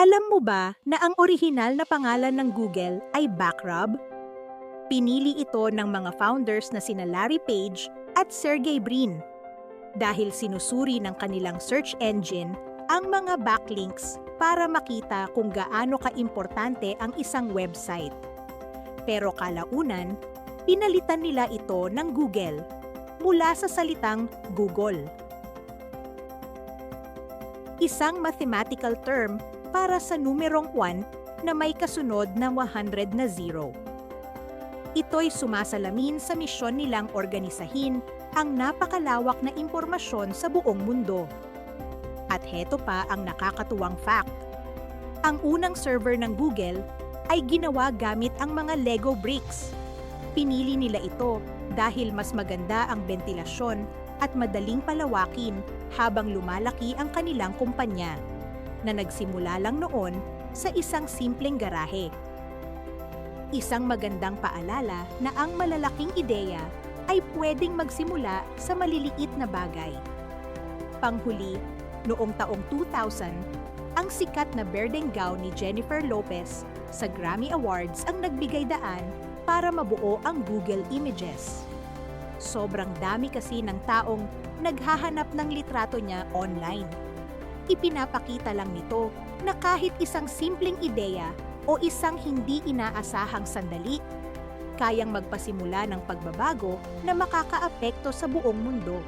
Alam mo ba na ang orihinal na pangalan ng Google ay Backrub? Pinili ito ng mga founders na sina Larry Page at Sergey Brin dahil sinusuri ng kanilang search engine ang mga backlinks para makita kung gaano kaimportante ang isang website. Pero kalaunan, pinalitan nila ito ng Google mula sa salitang Google. Isang mathematical term para sa numerong 1 na may kasunod na 100 na zero. Ito'y sumasalamin sa misyon nilang organisahin ang napakalawak na impormasyon sa buong mundo. At heto pa ang nakakatuwang fact. Ang unang server ng Google ay ginawa gamit ang mga Lego bricks. Pinili nila ito dahil mas maganda ang bentilasyon at madaling palawakin habang lumalaki ang kanilang kumpanya na nagsimula lang noon sa isang simpleng garahe. Isang magandang paalala na ang malalaking ideya ay pwedeng magsimula sa maliliit na bagay. Panghuli, noong taong 2000, ang sikat na Berdengaw ni Jennifer Lopez sa Grammy Awards ang nagbigay daan para mabuo ang Google Images. Sobrang dami kasi ng taong naghahanap ng litrato niya online. Ipinapakita lang nito na kahit isang simpleng ideya o isang hindi inaasahang sandali, kayang magpasimula ng pagbabago na makakaapekto sa buong mundo.